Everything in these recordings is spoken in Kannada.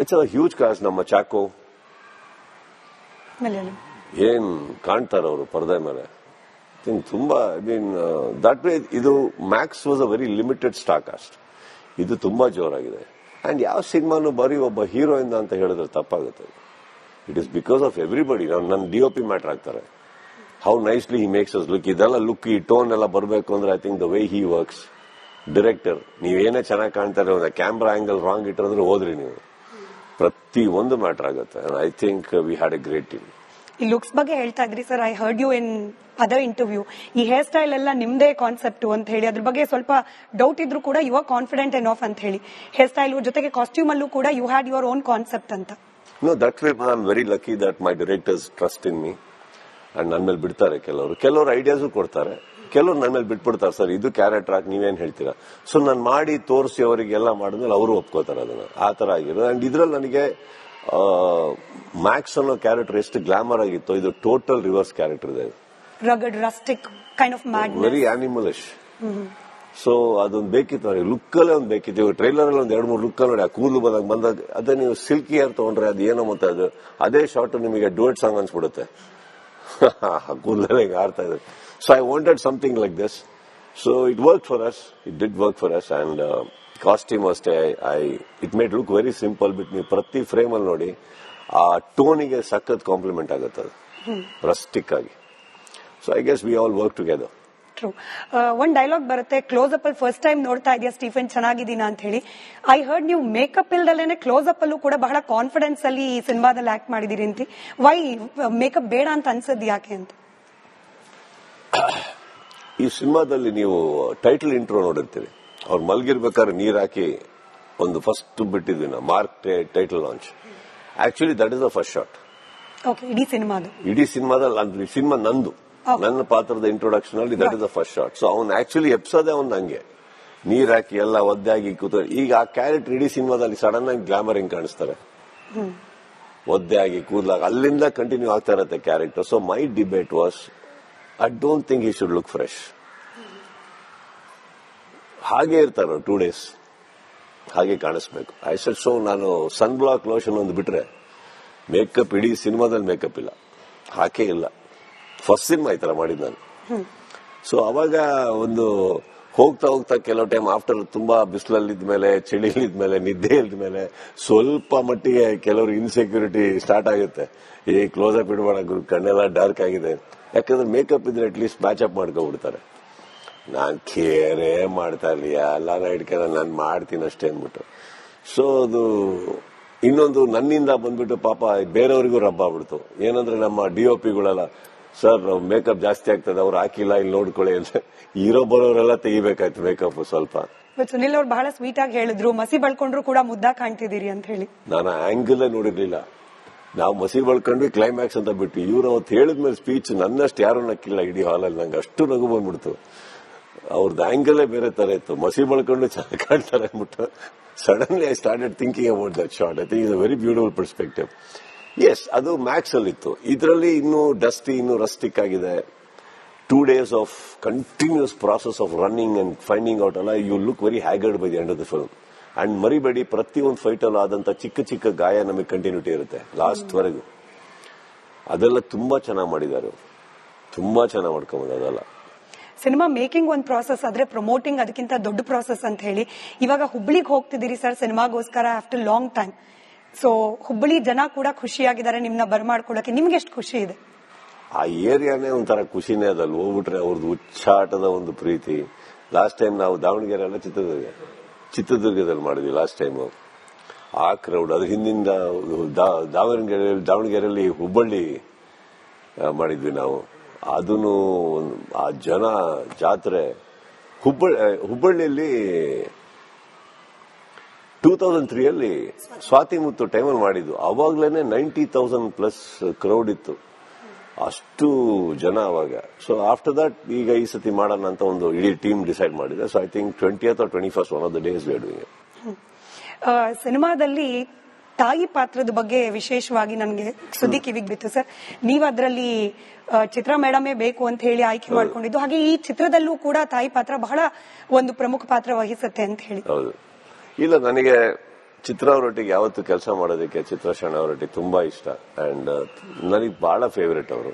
ಇಟ್ಸ್ ಅ ಹ್ಯೂಜ್ ಕಾಸ್ ನಮ್ಮ ಚಾಕು. ಏನ್ ಕಾಣ್ತಾರ ಅವರು ಪರದೆ ಮೇಲೆ? ತುಂಬಾ ಐ ಮೀನ್ ದಟ್ ವೇ ಇದು Max was a very limited stock ಅಷ್ಟ್. ಇದು ತುಂಬಾ ಜೋರಾಗಿದೆ. ಅಂಡ್ ಯಾವ ಸಿನಿಮಾನು ಬರೀ ಒಬ್ಬ ಹೀರೋಯಿಂದ ಅಂತ ಹೇಳಿದ್ರೆ ತಪ್ಪಾಗುತ್ತೆ. It is because of everybody ನನ್ನ ಡಿ ಒ ಪಿ ಮ್ಯಾಟರ್ ಆಗ್ತಾರೆ. How nicely he makes us look ಇದೆಲ್ಲ ಲುಕ್ ಈ ಟೋನ್ ಎಲ್ಲ ಬರಬೇಕು ಅಂದ್ರೆ I think the way he works director ನೀವೇನೇ ಚೆನ್ನಾಗಿ ಕಾಣ್ತಾರೆ ಕ್ಯಾಮ್ರಾ ಆಂಗಲ್ ರಾಂಗ್ ಇಟ್ಟರೆ ಹೋದ್ರಿ ನೀವು. ಪ್ರತಿ ಒಂದು ಮ್ಯಾಟರ್ ಆಗುತ್ತೆ. I think we had a great team ಈ ಲುಕ್ಸ್ ಬಗ್ಗೆ ಹೇಳ್ತಾ ಇದ್ರಿ sir. I heard you in other interview ಈ ಹೇರ್ ಸ್ಟೈಲ್ ಎಲ್ಲ ನಿಮ್ದೇ ಕಾನ್ಸೆಪ್ಟ್ ಅಂತ ಹೇಳಿ ಅದ್ರ ಬಗ್ಗೆ ಸ್ವಲ್ಪ ಡೌಟ್ ಇದ್ರು ಕೂಡ you are confident enough ಅಂತ ಹೇಳಿ. ಹೇರ್ ಸ್ಟೈಲ್ ಜೊತೆಗೆ ಕಾಸ್ಟ್ಯೂಮ್ ಅಲ್ಲೂ ಕೂಡ you had your own concept ಅಂತ. No that way I am very lucky that my directors trust in me and ನನ್ನ ಮೇಲೆ ಬಿಡ್ತಾರೆ ಕೆಲವರು. ಕೆಲವರು ಐಡಿಯಾಸು ಕೊಡ್ತಾರೆ. ಕೆಲವರು ನನ್ನ ಮೇಲೆ ಬಿಟ್ಬಿಡ್ತಾರೆ ಸರ್. ಇದು ಕ್ಯಾರೆಕ್ಟರ್ ಹಾಕಿ ನೀವೇನ್ ಹೇಳ್ತೀರಾ? ಸೊ ನಾನು ಮಾಡಿ ತೋರಿಸಿ ಅವರಿಗೆಲ್ಲ ಮಾಡಿದ್ಮೇಲೆ ಅವರು ಒಪ್ಕೋತಾರೆ ಅದನ್ನ. ಆ ತರ ಆಗಿರೋದು. ಅಂಡ್ ಇದ್ರಲ್ಲಿ ನನಗೆ ಮ್ಯಾಕ್ಸ್ ಅನ್ನೋ ಕ್ಯಾರೆಕ್ಟರ್ ಎಷ್ಟು ಗ್ಲಾಮರ್ ಆಗಿತ್ತು ಇದು ಟೋಟಲ್ ರಿವರ್ಸ್ ಕ್ಯಾರೆಕ್ಟರ್ ಇದೆ. Rugged rustic kind of mad very animalish so ಅದೊಂದು ಬೇಕಿತ್ತು ನನಗೆ. ಲುಕ್ ಅಲ್ಲೇ ಒಂದು ಬೇಕಿತ್ತು. ಇವಾಗ ಟ್ರೈಲರ್ ಅಲ್ಲಿ ಒಂದ್ ಎರಡು ಮೂರು ಲುಕ್ ನೋಡಿ ಆ ಕೂದಲು ಬಂದಾಗ ಬಂದಾಗ ಅದೇ ನೀವು ಸಿಲ್ಕಿ ಏರ್ ತಗೊಂಡ್ರೆ ಅದು ಏನೋ ಮತ್ತೆ ಅದು ಅದೇ ಶಾರ್ಟ್ ನಿಮಗೆ ಡೋಟ್ ಸಾಂಗ್ ಅನ್ಸ್ಬಿಡುತ್ತೆ. ಕೂದಲೇ ಹಿಂಗೆ ಆಡ್ತಾ ಇದೆ so I something something like So so it work for us did work work for us uh, costume ಅಷ್ಟೇ I it made look very simple ಬಿಟ್ ನೀವು ಪ್ರತಿ ಫ್ರೇಮಲ್ಲಿ ನೋಡಿ ಆ ಟೋನಿಗೆ ಸಖತ್ ಕಾಂಪ್ಲಿಮೆಂಟ್ ಆಗುತ್ತೆ ಅದು. ರಸ್ಟಿಕ್ ಆಗಿ so I guess we all work together true ಒಂದ್ ಡೈಲಾಗ್ ಬರುತ್ತೆ. ಕ್ಲೋಸ್ ಅಪ್ ಅಲ್ಲಿ ಫಸ್ಟ್ ಟೈಮ್ ನೋಡ್ತಾ ಇದೆಯಾ ಸ್ಟೀಫನ್? ಚೆನ್ನಾಗಿದ್ದೀನ ಅಂತ ಹೇಳಿ. ಐ ಹರ್ಡ್ ನೀವು ಮೇಕಪ್ ಇಲ್ದಲೇನೆ ಕ್ಲೋಸ್ ಅಪ್ ಅಲ್ಲೂ ಕೂಡ ಬಹಳ ಕಾನ್ಫಿಡೆನ್ಸ್ ಅಲ್ಲಿ ಈ ಸಿನಿಮಾದಲ್ಲಿ ಆಕ್ಟ್ ಮಾಡಿದೀರಿ ಅಂತ. ವೈ ಮೇಕಪ್ ಬೇಡ ಅಂತ ಅನ್ಸದ್ ಯಾಕೆ ಅಂತ? ಈ ಸಿನಿಮಾದಲ್ಲಿ ನೀವು ಟೈಟಲ್ ಇಂಟ್ರೋ ನೋಡಿರ್ತೀರಿ. ಅವ್ರು ಮಲ್ಗಿರ್ಬೇಕಾದ್ರೆ ನೀರ್ ಹಾಕಿ ಒಂದು ಫಸ್ಟ್ ಬಿಟ್ಟಿದ್ವಿ ನಾವು. Mark title launch actually that is the first shot ಇಡೀ ಸಿನಿಮಾದ. ಇಡೀ ಸಿನಿಮಾದಲ್ಲಿ ಅಂದ್ರೆ ಸಿನಿಮಾ ನಂದು. ನನ್ನ ಪಾತ್ರದ ಇಂಟ್ರೊಡಕ್ಷನ್ ಅಲ್ಲಿ that is the first shot so ಅವ್ನು ಆಕ್ಚುಲಿ ಎಪ್ಸೋದೇ ಅವ್ನು ಹಂಗೆ ನೀರ್ ಹಾಕಿ ಎಲ್ಲ ಒದ್ದಾಗಿ ಕೂತ ಈಗ ಆ ಕ್ಯಾರೆಕ್ಟರ್ ಇಡೀ ಸಿನಿಮಾದಲ್ಲಿ ಸಡನ್ ಆಗಿ ಗ್ಲಾಮರ್ ಹಿಂಗ್ ಕಾಣಿಸ್ತಾರೆ ಒದ್ದೆ ಆಗಿ ಕೂದಲಾಗ ಅಲ್ಲಿಂದ ಕಂಟಿನ್ಯೂ ಆಗ್ತಾ ಇರತ್ತೆ character so my debate was I don't think he should look fresh ಹಾಗೆ ಇರ್ತಾರ ಟೂ ಡೇಸ್ ಹಾಗೆ ಕಾಣಿಸ್ಬೇಕು. ಐ ಸೆಟ್ ಸೊ ನಾನು ಸನ್ ಬ್ಲಾಕ್ ಲೋಷನ್ ಒಂದು ಬಿಟ್ರೆ ಮೇಕಪ್ ಇಡೀ ಸಿನಿಮಾದಲ್ಲಿ ಮೇಕಪ್ ಇಲ್ಲ. ಹಾಕೇ ಇಲ್ಲ. ಫಸ್ಟ್ ಸಿನಿಮಾ ಈ ತರ ಮಾಡಿದ್ದು ನಾನು. ಸೊ ಅವಾಗ ಒಂದು ಹೋಗ್ತಾ ಹೋಗ್ತಾ ಕೆಲವು ಟೈಮ್ ಆಫ್ಟರ್ ತುಂಬಾ ಬಿಸಿಲಲ್ಲಿದ್ಮೇಲೆ ಚಳಿಲಿದ್ಮೇಲೆ ನಿದ್ದೆ ಇಲ್ದ್ಮೇಲೆ ಸ್ವಲ್ಪ ಮಟ್ಟಿಗೆ ಕೆಲವರು ಇನ್ಸೆಕ್ಯೂರಿಟಿ ಸ್ಟಾರ್ಟ್ ಆಗುತ್ತೆ. ಈ ಕ್ಲೋಸ್ ಅಪ್ ಇಡಬೇಡ ಗುರು, ಕಣ್ಣೆಲ್ಲ ಡಾರ್ಕ್ ಆಗಿದೆ. ಯಾಕಂದ್ರೆ ಮೇಕಪ್ ಇದ್ರೆ ಅಟ್ಲೀಸ್ಟ್ ಮ್ಯಾಚ್ ಅಪ್ ಮಾಡ್ಕೊಂಡ್ಬಿಡ್ತಾರೆ ನಾನ್ ಕೇರೆ ಮಾಡ್ತಾ ಇರ್ಲಿಲ್ಲ ಎಲ್ಲಾನ ಹಿಡ್ಕೊಂಡು ನಾನು ಮಾಡ್ತೀನಿ ಅಷ್ಟೇ ಅಂದ್ಬಿಟ್ಟು. ಸೊ ಅದು ಇನ್ನೊಂದು ನನ್ನಿಂದ ಬಂದ್ಬಿಟ್ಟು ಪಾಪ ಬೇರೆಯವರಿಗೂ ರಬ್ಬ ಆಗ್ಬಿಡ್ತು. ಏನಂದ್ರೆ ನಮ್ಮ ಡಿ ಸರ್ ಮೇಕಪ್ ಜಾಸ್ತಿ ಆಗ್ತದೆ ಅವ್ರು ಹಾಕಿಲ್ಲ ಇಲ್ಲಿ ನೋಡ್ಕೊಳ್ಳಿ ಅಂತ. ಹೀರೋ ಬರೋರೆಲ್ಲ ತೆಗಿಬೇಕಾಯ್ತು ಮೇಕಪ್ ಸ್ವಲ್ಪ. ಸುನಿಲ್ ಅವ್ರು ಬಹಳ ಸ್ವೀಟ್ ಆಗಿ ಹೇಳಿದ್ರು. ಮಸಿ ಬಳ್ಕೊಂಡ್ರು ಕೂಡ ಮುದ್ದ ಕಾಣ್ತಿದ್ದೀರಿ ಅಂತ ಹೇಳಿ. ನಾನು ಆಂಗಲ್ ನೋಡಿರ್ಲಿಲ್ಲ. ನಾವು ಮಸಿ ಬಳ್ಕೊಂಡ್ವಿ ಕ್ಲೈಮ್ಯಾಕ್ಸ್ ಅಂತ ಬಿಟ್ಟು. ಇವ್ರು ಅವತ್ತು ಹೇಳಿದ್ಮೇಲೆ ಸ್ಪೀಚ್ ನನ್ನಷ್ಟು ಯಾರು ನಕ್ಕಿಲ್ಲ ಇಡೀ ಹಾಲಲ್ಲಿ ನಂಗೆ ಅಷ್ಟು ನಗು ಬಂದ್ಬಿಡ್ತು. ಅವ್ರದ್ದು ಆ್ಯಂಗಲೇ ಬೇರೆ ತರ ಇತ್ತು. ಮಸಿ ಬಳ್ಕೊಂಡು ಚೆನ್ನಾಗಿ ಕಾಣ್ತಾರೆ ಅಂದ್ಬಿಟ್ಟು. Suddenly I started thinking about that short I think is a very beautiful perspective as ಅದು ಮ್ಯಾಕ್ಸ್ ಅಲ್ಲಿ ಇತ್ತು ಇದರಲ್ಲಿ ಇನ್ನು ಡಸ್ಟಿ ಇನ್ನು ರಸ್ಟಿಕ್ ಆಗಿದೆ. Two days of continuous process of running and finding out ಅಲ್ಲ you look very haggard by the end of the film and ಮರಿಬೇಡಿ, ಪ್ರತಿಯೊಂದು ಫೈಟ್ ಅಲ್ಲಿ ಆದಂತ ಚಿಕ್ಕ ಚಿಕ್ಕ ಗಾಯ ನಮಗೆ ಕಂಟಿನ್ಯೂಟಿ ಇರುತ್ತೆ ಲಾಸ್ಟ್ ವರೆಗೂ. ಅದೆಲ್ಲ ತುಂಬಾ ಚೆನ್ನಾಗಿ ಮಾಡಿದ್ದಾರೆ. ತುಂಬಾ ಚೆನ್ನಾಗಿ ಮಾಡ್ಕೊಂಬಂದ ಅದೆಲ್ಲ. ಸಿನಿಮಾ ಮೇಕಿಂಗ್ ಒಂದು ಪ್ರಾಸೆಸ್ ಆದ್ರೆ ಪ್ರಮೋಟಿಂಗ್ ಅದಕ್ಕಿಂತ ದೊಡ್ಡ ಪ್ರಾಸೆಸ್ ಅಂತ ಹೇಳಿ, ಇವಾಗ ಹುಬ್ಳಿಗೆ ಹೋಗ್ತಿದ್ದೀರಿ sir ಸಿನಿಮಾಗೋಸ್ಕರ after long time so Hubballi ಜನ ಕೂಡ ಖುಷಿಯಾಗಿದ್ದಾರೆ ನಿಮ್ನ ಬರ್ಮಾಡ್ಕೊಳಕ್ಕೆ ನಿಮ್ಗೆ ಎಷ್ಟು ಖುಷಿ ಇದೆ? ಆ ಏರಿಯಾನೇ ಒಂಥರ ಖುಷಿನೇ ಅದಲ್ಲಿ ಹೋಗ್ಬಿಟ್ರೆ ಅವ್ರದ್ದು ಉಚ್ಚಾಟದ ಒಂದು ಪ್ರೀತಿ. ಲಾಸ್ಟ್ ಟೈಮ್ ನಾವು ದಾವಣಗೆರೆ ಅಲ್ಲ ಚಿತ್ರದುರ್ಗ. ಚಿತ್ರದುರ್ಗದಲ್ಲಿ ಮಾಡಿದ್ವಿ ಲಾಸ್ಟ್ ಟೈಮ್ ಆ ಕ್ರೌಡ್ ಅದ್ರ ಹಿಂದಿಂದ ದಾವಣಗೆರೆ, ದಾವಣಗೆರೆಯಲ್ಲಿ ಹುಬ್ಬಳ್ಳಿ ಮಾಡಿದ್ವಿ ನಾವು. ಅದನ್ನು ಆ ಜನ ಜಾತ್ರೆ ಹುಬ್ಬಳ್ಳಿ ಹುಬ್ಬಳ್ಳಿಯಲ್ಲಿ ಟೂ ತೌಸಂಡ್ ತ್ರೀ ಅಲ್ಲಿ ಸ್ವಾತಿ ಮುತ್ತು ಟೈಮಲ್ಲಿ ಮಾಡಿದ್ದು. ಅವಾಗ್ಲೇನೆ ನೈಂಟಿ ತೌಸಂಡ್ ಪ್ಲಸ್ ಕ್ರೌಡ್ ಇತ್ತು. ಅಷ್ಟು ಜನ ಅವಾಗ. ಸೊ ಆಫ್ಟರ್ ದಟ್ ಈಗ ಈ ಸತಿ ಮಾಡೋಣ ಅಂತ ಒಂದು ಇಡೀ ಟೀಮ್ ಡಿಸೈಡ್ ಮಾಡಿದೆ. ಸೊ ಐ ಥಿಂಕ್ ಟ್ವೆಂಟಿ ಅಥವಾ twenty first one of the days doing ಸಿನಿಮಾದಲ್ಲಿ ತಾಯಿ ಪಾತ್ರದ ಬಗ್ಗೆ ವಿಶೇಷವಾಗಿ ನನಗೆ ಸುದ್ದಿ ಕಿವಿಗೆ ಬಿತ್ತು ಸರ್. ನೀವು ಅದರಲ್ಲಿ ಚಿತ್ರ ಮೇಡಮೇ ಬೇಕು ಅಂತ ಹೇಳಿ ಆಯ್ಕೆ ಮಾಡಿಕೊಂಡಿದ್ದು. ಹಾಗೆ ಈ ಚಿತ್ರದಲ್ಲೂ ಕೂಡ ತಾಯಿ ಪಾತ್ರ ಬಹಳ ಒಂದು ಪ್ರಮುಖ ಪಾತ್ರ ವಹಿಸುತ್ತೆ ಅಂತ ಹೇಳಿ. ಇಲ್ಲ, ನನಗೆ ಚಿತ್ರ ಅವರೊಟ್ಟಿಗೆ ಯಾವತ್ತು ಕೆಲಸ ಮಾಡೋದಕ್ಕೆ ಚಿತ್ರಶಣ ಅವರೊಟ್ಟಿಗೆ ತುಂಬಾ ಇಷ್ಟ. ಅಂಡ್ ನನಗೆ ಬಹಳ ಫೇವ್ರೇಟ್ ಅವರು.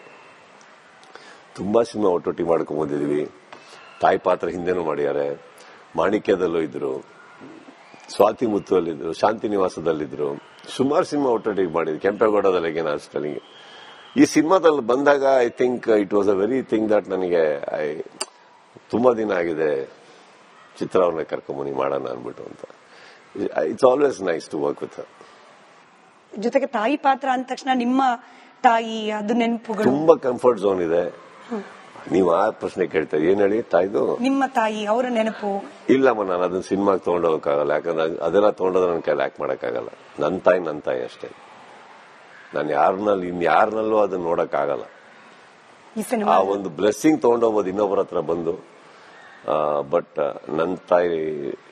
ತುಂಬಾ ಸಿನಿಮಾ ಒಟ್ಟೊಟ್ಟಿಗೆ ಮಾಡ್ಕೊಂಡ್ ಬಂದಿದೀವಿ. ತಾಯಿ ಪಾತ್ರ ಹಿಂದೆನೂ ಮಾಡಿದ್ದಾರೆ. ಮಾಣಿಕ್ಯದಲ್ಲೂ ಇದ್ರು. ಸ್ವಾತಿ ಮುತ್ತುವಲ್ಲಿದ್ರು, ಶಾಂತಿ ನಿವಾಸದಲ್ಲಿದ್ರು. ಸುಮಾರು ಸಿನಿಮಾ ಒಟ್ಟೊಟ್ಟಿಗೆ ಮಾಡಿದ್ರು ಕೆಂಪೇಗೌಡದಲ್ಲಿ ಅಷ್ಟಲ್ಲಿ ಈ ಸಿನಿಮಾದಲ್ಲಿ ಬಂದಾಗ I think it was a very thing that ನನಗೆ ಐ ತುಂಬಾ ದಿನ ಆಗಿದೆ ಚಿತ್ರ ಅವ್ರನ್ನ ಕರ್ಕೊಂಬನಿ ಮಾಡೋಣ ಅನ್ಬಿಟ್ಟು ಅಂತ. It's always nice to work with ಜೊತೆಗೆ ತಾಯಿ ಪಾತ್ರ ಅಂದ ತಕ್ಷಣ ನಿಮ್ಮ ತಾಯಿ ಅದು ನೆನಪುಗಳು? ತುಂಬಾ ಕಂಫರ್ಟ್ ಝೋನ್ ಇದೆ. ನೀವು ಆ ಪ್ರಶ್ನೆ ಕೇಳ್ತಾ ಏನ್ ಹೇಳಿ ತಾಯ್ದು? ನಿಮ್ಮ ತಾಯಿ ಅವರ ನೆನಪು? ಇಲ್ಲಮ್ಮ ನಾನು ಅದನ್ನ ಸಿನಿಮಾಗೆ ತಗೊಂಡೋಗಕ್ಕಾಗಲ್ಲ ಯಾಕಂದ್ರೆ ಅದೆಲ್ಲ ತಗೊಂಡೋದ್ರೆ ನನ್ನ ಕೈಲಿ ಆಕ್ಟ್ ಮಾಡೋಕ್ಕಾಗಲ್ಲ. ನನ್ನ ತಾಯಿ ನನ್ನ ತಾಯಿ ಅಷ್ಟೇ. ನಾನು ಯಾರನಲ್ಲಿ ಇನ್ ಯಾರನ್ನಲ್ಲೂ ಅದನ್ನ ನೋಡಕ್ಕಾಗಲ್ಲ. ಆ ಒಂದು ಬ್ಲೆಸ್ಸಿಂಗ್ ತಗೊಂಡೋಗ್ಬೋದು ಇನ್ನೊಬ್ಬರ ಹತ್ರ ಬಂದು ಬಟ್ ನನ್ನ ತಾಯಿ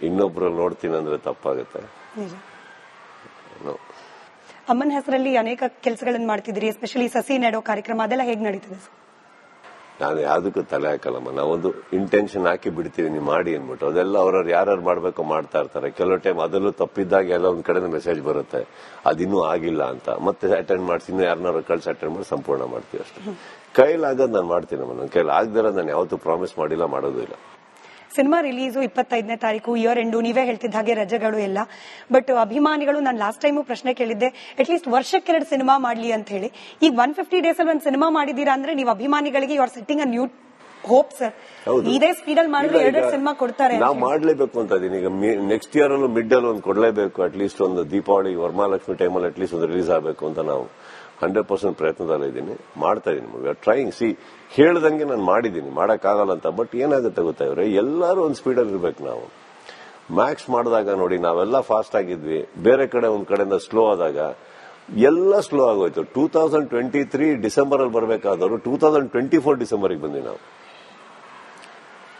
ಇನ್ನೊಬ್ರು ನೋಡ್ತೀನಂದ್ರೆ ತಪ್ಪಾಗುತ್ತೆ. ಅಮ್ಮನ ಹೆಸರಲ್ಲಿ ಅನೇಕ ಕೆಲಸಗಳನ್ನು ಮಾಡ್ತಿದ್ರಿ ಎಸ್ಪೆಷಲಿ ಸಸಿ ನೆಡೋ ಕಾರ್ಯಕ್ರಮ ಅದೆಲ್ಲ ಹೇಗೆ ನಡೀತದೆ ನಾನು ಯಾವುದಕ್ಕೂ ತಲೆ ಹಾಕಲ್ಲಮ್ಮ. ನಾವೊಂದು ಇಂಟೆನ್ಷನ್ ಹಾಕಿ ಬಿಡ್ತೀವಿ ನೀವು ಮಾಡಿ ಅಂದ್ಬಿಟ್ಟು. ಅದೆಲ್ಲ ಅವ್ರವ್ರು ಯಾರ್ಯಾರು ಮಾಡಬೇಕು ಮಾಡ್ತಾ ಇರ್ತಾರೆ. ಕೆಲವು ಟೈಮ್ ಅದರಲ್ಲೂ ತಪ್ಪಿದ್ದಾಗ ಎಲ್ಲ ಒಂದು ಕಡೆ ಮೆಸೇಜ್ ಬರುತ್ತೆ. ಅದಿನ್ನೂ ಆಗಿಲ್ಲ ಅಂತ. ಮತ್ತೆ ಅಟೆಂಡ್ ಮಾಡ್ತೀನಿ ಇನ್ನು ಯಾರನ್ನಾರು ಕಳ್ಸಿ ಅಟೆಂಡ್ ಮಾಡಿ ಸಂಪೂರ್ಣ ಮಾಡ್ತೀವಿ ಅಷ್ಟೇ. ಕೈಲಾಗದ್ ನಾನು ಮಾಡ್ತೀನಮ್ಮ ನನ್ನ ಕೈಲಿ ಆಗದಿರೋ ನಾನು ಯಾವತ್ತೂ ಪ್ರಾಮಿಸ್ ಮಾಡಿಲ್ಲ ಮಾಡೋದು ಇಲ್ಲ. ಸಿನಿಮಾ ರಿಲೀಸು ಇಪ್ಪತ್ತೈದನೇ ತಾರೀಕು ಇಯರ್ ಎಂಡು ನೀವೇ ಹೇಳ್ತಿದ್ದ ಹಾಗೆ ರಜೆಗಳು ಎಲ್ಲ. ಬಟ್ ಅಭಿಮಾನಿಗಳು ನಾನು ಲಾಸ್ಟ್ ಟೈಮು ಪ್ರಶ್ನೆ ಕೇಳಿದ್ದೆ ಅಟ್ಲೀಸ್ಟ್ ವರ್ಷಕ್ಕೆ ಎರಡು ಸಿನಿಮಾ ಮಾಡ್ಲಿ ಅಂತ ಹೇಳಿ. ಈಗ ಒನ್ ಫಿಫ್ಟಿ ಡೇಸ್ ಅಲ್ಲಿ ಒಂದು ಸಿನಿಮಾ ಮಾಡಿದೀರಾ ಅಂದ್ರೆ ನೀವು ಅಭಿಮಾನಿಗಳಿಗೆ you are setting a new hope sir. ಇದೇ ಸ್ಪೀಡ್ ಅಲ್ಲಿ ಮಾಡಿದ್ರೆ ಎರಡು ಸಿನಿಮಾ ಕೊಡ್ತಾರೆ ನಾವು. ಮಾಡ್ಲೇಬೇಕು ಅಂತ ಇದೀನಿ. ಈಗ ನೆಕ್ಸ್ಟ್ ಇಯರ್ ಅಲ್ಲಿ ಮಿಡ್ ಅಲ್ಲಿ ಒಂದು ಕೊಡ್ಲೇಬೇಕು ಅಟ್ಲೀಸ್ಟ್ ಒಂದು ದೀಪಾವಳಿ ವರಮಹಾಲಕ್ಷ್ಮಿ ಟೈಮಲ್ಲಿ ಅಟ್ಲೀಸ್ಟ್ ಒಂದು ರಿಲೀಸ್ ಆಗಬೇಕು ಅಂತ ನಾವು. ಹಂಡ್ರೆಡ್ ಪರ್ಸೆಂಟ್ ಪ್ರಯತ್ನದಲ್ಲಿದ್ದೀನಿ ಮಾಡ್ತಾ ಇದೀನಿ ಟ್ರೈಂಗ್ ಸಿ ಹೇಳ್ದಂಗೆ ನಾನು ಮಾಡಿದ್ದೀನಿ, ಮಾಡೋಕ್ಕಾಗಲ್ಲ ಅಂತ ಬಟ್ ಏನಾಗುತ್ತೆ ಗೊತ್ತಾ ಇವ್ರೆ? ಎಲ್ಲರೂ ಒಂದು ಸ್ಪೀಡಲ್ಲಿ ಇರ್ಬೇಕು ನಾವು. ಮ್ಯಾಕ್ಸ್ ಮಾಡಿದಾಗ ನೋಡಿ, ನಾವೆಲ್ಲ ಫಾಸ್ಟ್ ಆಗಿದ್ವಿ, ಬೇರೆ ಕಡೆ ಒಂದು ಕಡೆಯಿಂದ ಸ್ಲೋ ಆದಾಗ, ಎಲ್ಲ ಸ್ಲೋ ಆಗೋಯ್ತು. Two thousand twenty three December ಅಲ್ಲಿ ಬರಬೇಕಾದವರು ಟೂ ತೌಸಂಡ್ ಟ್ವೆಂಟಿ ಫೋರ್ ಡಿಸೆಂಬರ್ಗೆ ಬಂದ್ವಿ ನಾವು.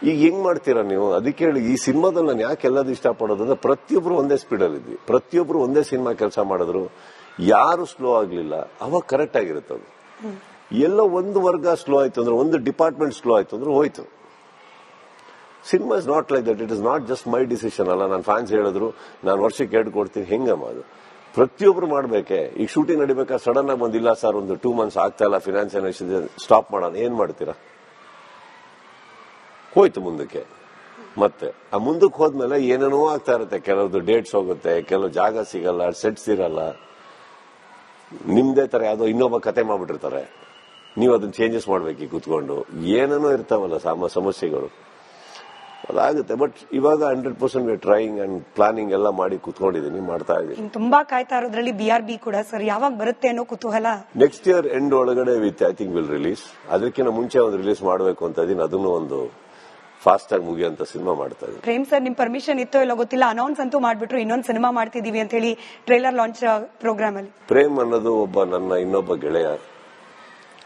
ಈಗ ಹೆಂಗ್ ಮಾಡ್ತೀರಾ ನೀವು? ಅದಕ್ಕೆ ಹೇಳಿ, ಈ ಸಿನಿಮಾದಲ್ಲಿ ನಾನು ಯಾಕೆ ಎಲ್ಲದು ಇಷ್ಟಪಡೋದಂದ್ರೆ ಪ್ರತಿಯೊಬ್ರು ಒಂದೇ ಸ್ಪೀಡಲ್ಲಿ ಇದ್ವಿ. ಪ್ರತಿಯೊಬ್ರು ಒಂದೇ ಸಿನಿಮಾ ಕೆಲಸ ಮಾಡಿದ್ರು. ಯಾರು ಸ್ಲೋ ಆಗ್ಲಿಲ್ಲ, ಅವಾಗ ಕರೆಕ್ಟ್ ಆಗಿರುತ್ತೆ ಅದು. ಎಲ್ಲ ಒಂದು ವರ್ಗ ಸ್ಲೋ ಆಯ್ತು ಅಂದ್ರೆ, ಒಂದು ಡಿಪಾರ್ಟ್ಮೆಂಟ್ ಸ್ಲೋ ಆಯ್ತು ಅಂದ್ರೆ ಹೋಯ್ತು. Cinema is not like that it is not just my decision ಅಲ್ಲ. ನಾನು ಫ್ಯಾನ್ಸ್ ಹೇಳಿದ್ರು, ನಾನು ವರ್ಷಕ್ಕೆ ಎರಡು ಕೊಡ್ತೀನಿ. ಹೆಂಗಮ್ಮ ಅದು? ಪ್ರತಿಯೊಬ್ರು ಮಾಡ್ಬೇಕೆ? ಈಗ ಶೂಟಿಂಗ್ ನಡಿಬೇಕಾ? ಸಡನ್ ಆಗಿ ಬಂದಿಲ್ಲ ಸರ್ ಒಂದು ಟೂ ಮಂತ್ಸ್ ಆಗ್ತಾ ಇಲ್ಲ ಫಿನಾನ್ಸ್ ಸ್ಟಾಪ್ ಮಾಡೋಣ. ಏನ್ ಮಾಡ್ತೀರಾ? ಹೋಯ್ತು ಮುಂದಕ್ಕೆ. ಮತ್ತೆ, ಆ ಮುಂದಕ್ಕೆ ಹೋದ್ಮೇಲೆ ಏನೇನೋ ಆಗ್ತಾ ಇರುತ್ತೆ. ಕೆಲವೊಂದು ಡೇಟ್ಸ್ ಹೋಗುತ್ತೆ, ಕೆಲವು ಜಾಗ ಸಿಗಲ್ಲ ಸೆಟ್ಸ್ ಇರಲ್ಲ. ನಿಮ್ದೇ ತರ ಯಾವ್ದೋ ಇನ್ನೊಬ್ಬ ಕತೆ ಮಾಡ್ಬಿಟ್ಟಿರ್ತಾರೆ. ನೀವು ಅದನ್ನ ಚೇಂಜಸ್ ಮಾಡ್ಬೇಕು ಕುತ್ಕೊಂಡು. ಏನೇನೋ ಇರ್ತಾವಲ್ಲ ಸಾಮ ಸಮಸ್ಯೆಗಳು. ಅದಾಗುತ್ತೆ. ಬಟ್ ಇವಾಗ hundred percent trying and planning ಎಲ್ಲ ಮಾಡಿ ಕುತ್ಕೊಂಡಿದ್ದೀನಿ ಮಾಡ್ತಾ ಇದ್ದೀನಿ ತುಂಬಾ ಕಾಯ್ತಾ ಇರೋದ್ರಲ್ಲಿ ಬಿ ಆರ್ ಬಿ ಕೂಡ ಸರ್ ಯಾವಾಗ ಬರುತ್ತೆ ಅನ್ನೋ ಕುತೂಹಲ? ನೆಕ್ಸ್ಟ್ ಇಯರ್ ಎಂಡ್ ಒಳಗಡೆ with I think will release ಅದಕ್ಕಿಂತ ಮುಂಚೆ ಒಂದು ರಿಲೀಸ್ ಮಾಡಬೇಕು ಅಂತ ಇದೀನಿ. ಅದನ್ನು ಒಂದು ಫಾಸ್ಟ್ ಆಗಿ ಮುಗಿಯುವಂತ ಸಿನಿಮಾ ಮಾಡ್ತಾ ಇದ್ದೀವಿ ಪ್ರೇಮ್ ಸರ್ ನಿಮ್ ಪರ್ಮಿಷನ್ ಇತ್ತೋ ಇಲ್ಲ ಗೊತ್ತಿಲ್ಲ ಅನೌನ್ಸ್ ಅಂತೂ ಮಾಡ್ಬಿಟ್ರು ಇನ್ನೊಂದು ಸಿನಿಮಾ ಮಾಡ್ತಿದೀವಿ ಅಂತ ಹೇಳಿ ಟ್ರೇಲರ್ ಲಾಂಚ್ ಪ್ರೋಗ್ರಾಮ್ ಅಲ್ಲಿ ಪ್ರೇಮ್ ಅನ್ನೋದು ಒಬ್ಬ ನನ್ನ ಇನ್ನೊಬ್ಬ ಗೆಳೆಯ.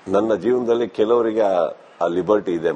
ನನ್ನ ಜೀವನದಲ್ಲಿ ಕೆಲವರಿಗೆ ಆ ಲಿಬರ್ಟಿ ಇದೆ